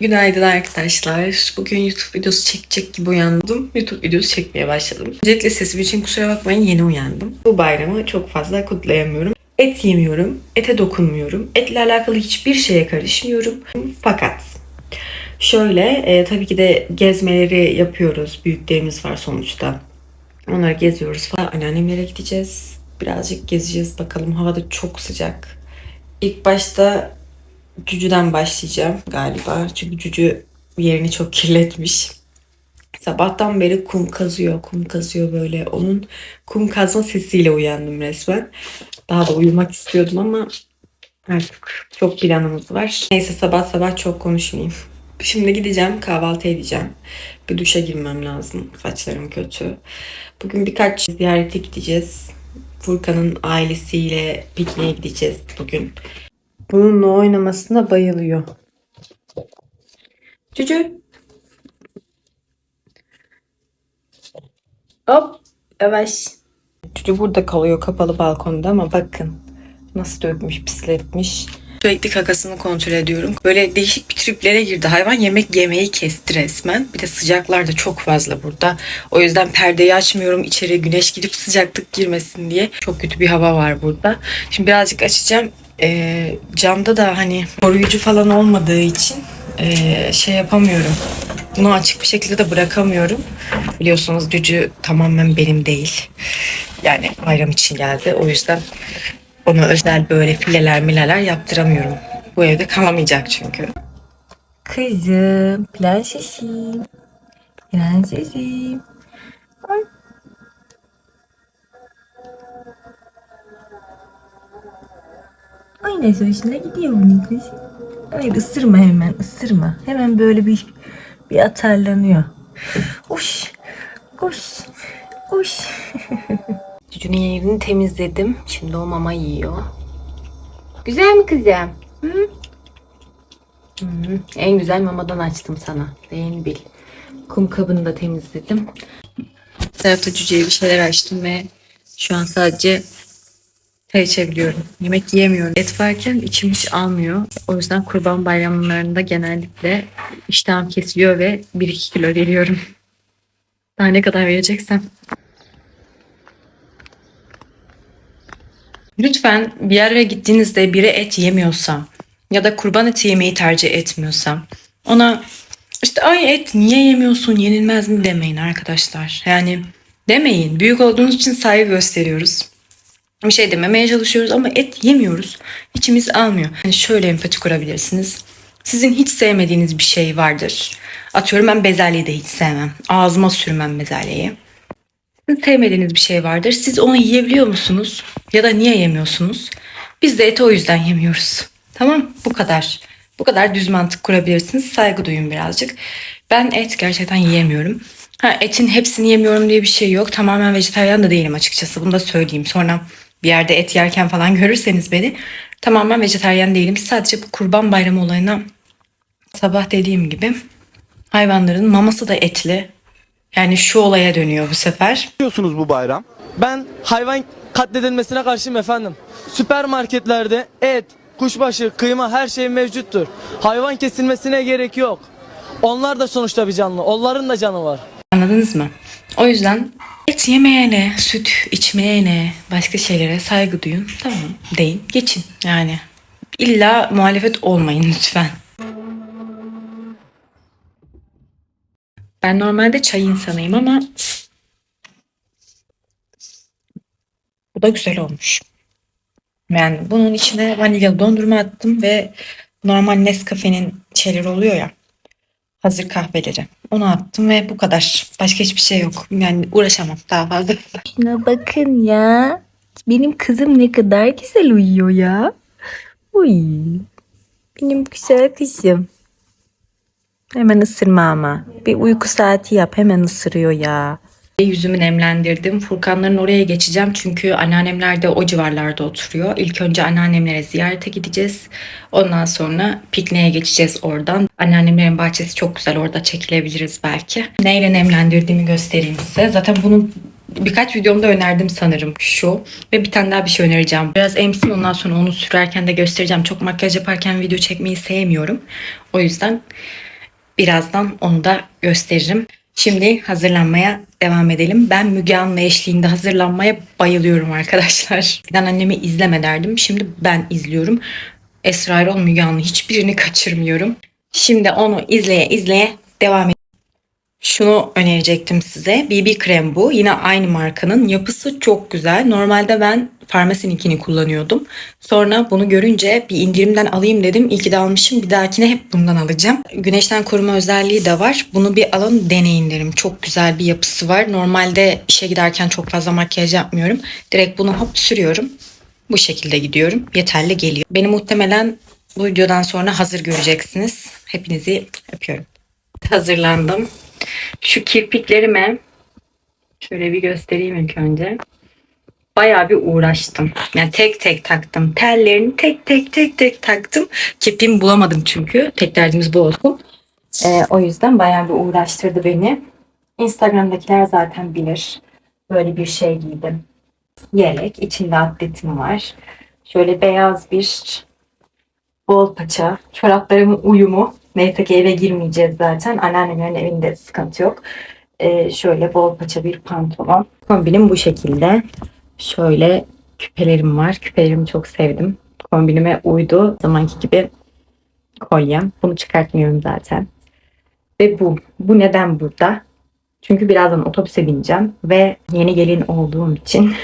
Günaydın arkadaşlar. Bugün YouTube videosu çekecek gibi uyandım. YouTube videosu çekmeye başladım. Öncelikle sesim için kusura bakmayın yeni uyandım. Bu bayramı çok fazla kutlayamıyorum. Et yemiyorum, ete dokunmuyorum. Etle alakalı hiçbir şeye karışmıyorum. Fakat şöyle e, tabii ki de gezmeleri yapıyoruz. Büyüklerimiz var sonuçta. Onları geziyoruz falan. Anneannemlere gideceğiz. Birazcık gezeceğiz bakalım. Hava da çok sıcak. İlk başta Cücü'den başlayacağım galiba. Çünkü Cücü yerini çok kirletmiş. Sabahtan beri kum kazıyor, kum kazıyor böyle. Onun kum kazma sesiyle uyandım resmen. Daha da uyumak istiyordum ama artık çok planımız var. Neyse sabah sabah çok konuşmayayım. Şimdi gideceğim kahvaltı edeceğim. Bir duşa girmem lazım. Saçlarım kötü. Bugün birkaç ziyarete gideceğiz. Furkan'ın ailesiyle pikniğe gideceğiz bugün. Bununla oynamasına bayılıyor. Cücü. Hop. Yavaş. Cücü burada kalıyor kapalı balkonda ama bakın nasıl dökmüş, pisletmiş. Sürekli kakasını kontrol ediyorum. Böyle değişik bir triplere girdi. Hayvan yemek yemeyi kesti resmen. Bir de sıcaklar da çok fazla burada. O yüzden perdeyi açmıyorum. İçeri güneş girip sıcaklık girmesin diye. Çok kötü bir hava var burada. Şimdi birazcık açacağım. Ee, camda da hani koruyucu falan olmadığı için ee, şey yapamıyorum. Bunu açık bir şekilde de bırakamıyorum. Biliyorsunuz gücü tamamen benim değil. Yani bayram için geldi. O yüzden ona özel böyle fileler mileler yaptıramıyorum. Bu evde kalamayacak çünkü. Kızım, prensesim. Prensesim. Ay. Ay ne hoşuna gidiyor bu Niklas. Hayır ısırma hemen ısırma. Hemen böyle bir bir atarlanıyor. Uş. Uş. Uş. Cücünün yerini temizledim. Şimdi o mama yiyor. Güzel mi kızım? Hı? Hı, En güzel mamadan açtım sana. Beğeni bil. Kum kabını da temizledim. Tarafta cüceye bir şeyler açtım ve şu an sadece çay içebiliyorum. Yemek yiyemiyorum. Et varken içim hiç almıyor. O yüzden kurban bayramlarında genellikle iştahım kesiliyor ve 1-2 kilo veriyorum. Daha ne kadar vereceksem. Lütfen bir yere gittiğinizde biri et yemiyorsa ya da kurban eti yemeyi tercih etmiyorsa ona işte ay et niye yemiyorsun yenilmez mi demeyin arkadaşlar. Yani demeyin. Büyük olduğunuz için saygı gösteriyoruz. Bir şey dememeye çalışıyoruz ama et yemiyoruz. İçimiz almıyor. Yani şöyle empati kurabilirsiniz. Sizin hiç sevmediğiniz bir şey vardır. Atıyorum ben bezelyeyi de hiç sevmem. Ağzıma sürmem bezelyeyi. Sizin sevmediğiniz bir şey vardır. Siz onu yiyebiliyor musunuz? Ya da niye yemiyorsunuz? Biz de eti o yüzden yemiyoruz. Tamam bu kadar. Bu kadar düz mantık kurabilirsiniz. Saygı duyun birazcık. Ben et gerçekten yiyemiyorum. Ha, etin hepsini yemiyorum diye bir şey yok. Tamamen vejetaryen de değilim açıkçası. Bunu da söyleyeyim. Sonra bir yerde et yerken falan görürseniz beni tamamen vejetaryen değilim. Sadece bu kurban bayramı olayına sabah dediğim gibi hayvanların maması da etli. Yani şu olaya dönüyor bu sefer. yapıyorsunuz bu bayram? Ben hayvan katledilmesine karşıyım efendim. Süpermarketlerde et, kuşbaşı, kıyma her şey mevcuttur. Hayvan kesilmesine gerek yok. Onlar da sonuçta bir canlı. Onların da canı var. Anladınız mı? O yüzden et yemeyene, süt içmeyene, başka şeylere saygı duyun. Tamam deyin. Geçin yani. İlla muhalefet olmayın lütfen. Ben normalde çay insanıyım ama bu da güzel olmuş. Yani bunun içine vanilya dondurma attım ve normal Nescafe'nin şeyleri oluyor ya hazır kahveleri. Onu attım ve bu kadar. Başka hiçbir şey yok. Yani uğraşamam daha fazla. Şuna bakın ya. Benim kızım ne kadar güzel uyuyor ya. Uy. Benim güzel kızım. Hemen ısırma ama. Bir uyku saati yap hemen ısırıyor ya. Yüzümü nemlendirdim. Furkanların oraya geçeceğim çünkü anneannemler de o civarlarda oturuyor. İlk önce anneannemlere ziyarete gideceğiz. Ondan sonra pikniğe geçeceğiz oradan. Anneannemlerin bahçesi çok güzel. Orada çekilebiliriz belki. Neyle nemlendirdiğimi göstereyim size. Zaten bunu birkaç videomda önerdim sanırım şu. Ve bir tane daha bir şey önereceğim. Biraz emsin ondan sonra onu sürerken de göstereceğim. Çok makyaj yaparken video çekmeyi sevmiyorum. O yüzden birazdan onu da gösteririm. Şimdi hazırlanmaya devam edelim. Ben Müge Anlı eşliğinde hazırlanmaya bayılıyorum arkadaşlar. Eskiden annemi izleme derdim. Şimdi ben izliyorum. Esra Erol Müge Anlı hiçbirini kaçırmıyorum. Şimdi onu izleye izleye devam edelim. Şunu önerecektim size. BB krem bu. Yine aynı markanın. Yapısı çok güzel. Normalde ben Farmasi'ninkini kullanıyordum. Sonra bunu görünce bir indirimden alayım dedim. İyi ki de almışım. Bir dahakine hep bundan alacağım. Güneşten koruma özelliği de var. Bunu bir alın deneyin derim. Çok güzel bir yapısı var. Normalde işe giderken çok fazla makyaj yapmıyorum. Direkt bunu hop sürüyorum. Bu şekilde gidiyorum. Yeterli geliyor. Beni muhtemelen bu videodan sonra hazır göreceksiniz. Hepinizi öpüyorum. Hazırlandım. Şu kirpiklerime şöyle bir göstereyim ilk önce. Bayağı bir uğraştım. Yani tek tek taktım. Tellerini tek tek tek tek taktım. Kirpiğimi bulamadım çünkü. Tek derdimiz bu olsun. Ee, o yüzden bayağı bir uğraştırdı beni. Instagram'dakiler zaten bilir. Böyle bir şey giydim. Yelek. içinde atletim var. Şöyle beyaz bir bol paça. Çoraplarımın uyumu. Ki eve girmeyeceğiz zaten. Anneannemin evinde sıkıntı yok. Ee, şöyle bol paça bir pantolon. Kombinim bu şekilde. Şöyle küpelerim var. Küpelerimi çok sevdim. Kombinime uydu. Zamanki gibi kolyem. Bunu çıkartmıyorum zaten. Ve bu. Bu neden burada? Çünkü birazdan otobüse bineceğim ve yeni gelin olduğum için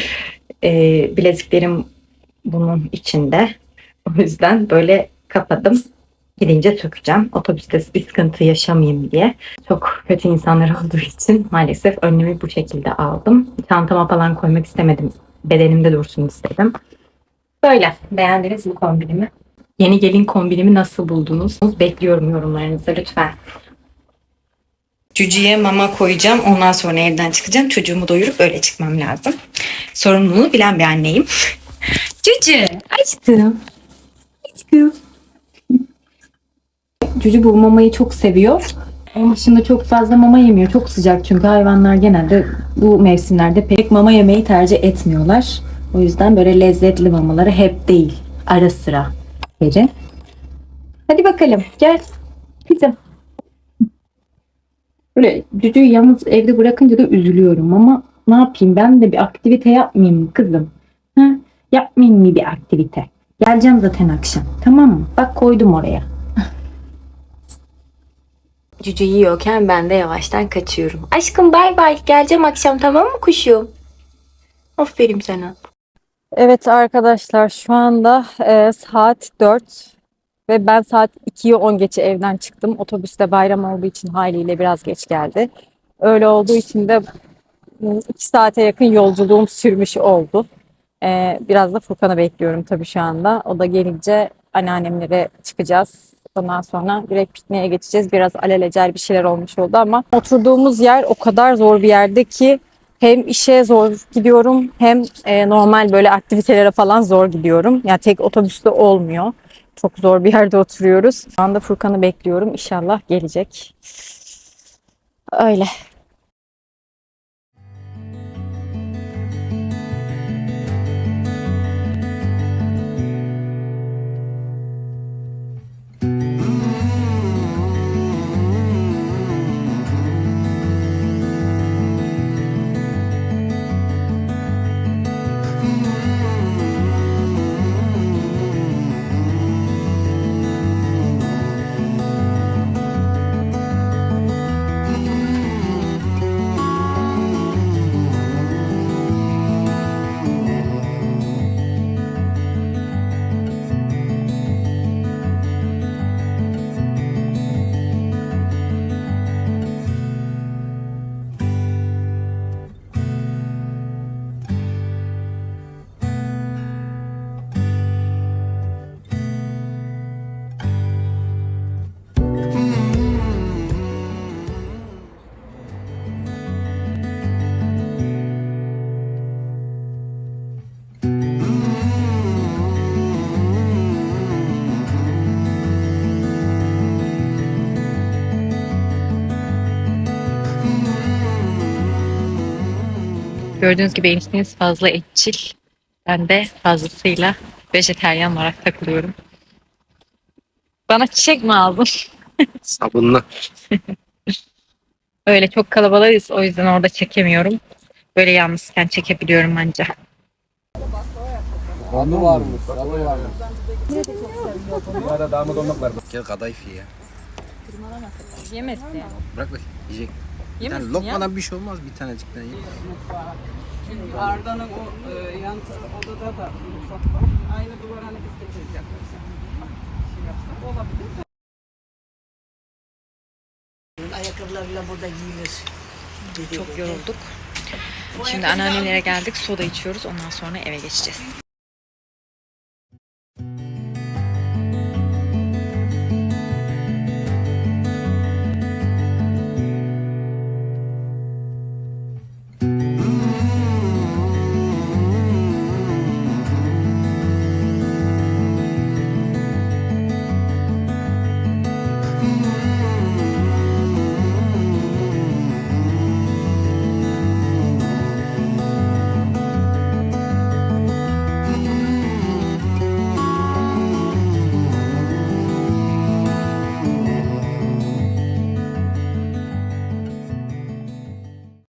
e, bileziklerim bunun içinde. O yüzden böyle kapadım. Gidince sökeceğim. Otobüste bir sıkıntı yaşamayayım diye. Çok kötü insanlar olduğu için maalesef önlemi bu şekilde aldım. Çantama falan koymak istemedim. Bedenimde dursun istedim. Böyle. Beğendiniz mi kombinimi? Yeni gelin kombinimi nasıl buldunuz? Bekliyorum yorumlarınızı lütfen. Cücüye mama koyacağım. Ondan sonra evden çıkacağım. Çocuğumu doyurup öyle çıkmam lazım. Sorumluluğunu bilen bir anneyim. Cücü. Aşkım. Aşkım. Cücü bu mamayı çok seviyor. Onun dışında çok fazla mama yemiyor. Çok sıcak çünkü hayvanlar genelde bu mevsimlerde pek mama yemeyi tercih etmiyorlar. O yüzden böyle lezzetli mamaları hep değil. Ara sıra verin. Hadi bakalım gel. Kızım. Böyle cücüğü yalnız evde bırakınca da üzülüyorum ama ne yapayım ben de bir aktivite yapmayayım mı kızım? Ha? Yapmayayım mı bir aktivite? Geleceğim zaten akşam. Tamam mı? Bak koydum oraya. Cücü yiyorken ben de yavaştan kaçıyorum. Aşkım bay bay. Geleceğim akşam tamam mı kuşum? Aferin sana. Evet arkadaşlar şu anda e, saat 4 ve ben saat 2'yi 10 geçe evden çıktım. Otobüste bayram olduğu için haliyle biraz geç geldi. Öyle olduğu için de 2 saate yakın yolculuğum sürmüş oldu. E, biraz da Furkan'ı bekliyorum tabii şu anda. O da gelince anneannemlere çıkacağız. Ondan sonra direkt pikniğe geçeceğiz. Biraz alelacele bir şeyler olmuş oldu ama oturduğumuz yer o kadar zor bir yerde ki hem işe zor gidiyorum hem e, normal böyle aktivitelere falan zor gidiyorum. Yani tek otobüste olmuyor. Çok zor bir yerde oturuyoruz. Şu anda Furkan'ı bekliyorum. İnşallah gelecek. Öyle. Gördüğünüz gibi enişteniz fazla etçil. Ben de fazlasıyla vejeteryan olarak takılıyorum. Bana çiçek mi aldın? Sabunla. Öyle çok kalabalığız o yüzden orada çekemiyorum. Böyle yalnızken çekebiliyorum anca. Adı varmış. Adı varmış. Burada damat olmak var. Gel kadayıf ye ya. Yemesin yani. Bırak bak yiyecek. Yemesin lokmadan bir şey olmaz bir tanecikten ye. Arda'nın o e, yan odada da mutfak var. Aynı duvar hani biz de çekecek mesela. Şey yapsak olabilir. Ayakkabılarıyla burada giyilir. Çok yorulduk. Şimdi anneannelere geldik. Soda içiyoruz. Ondan sonra eve geçeceğiz.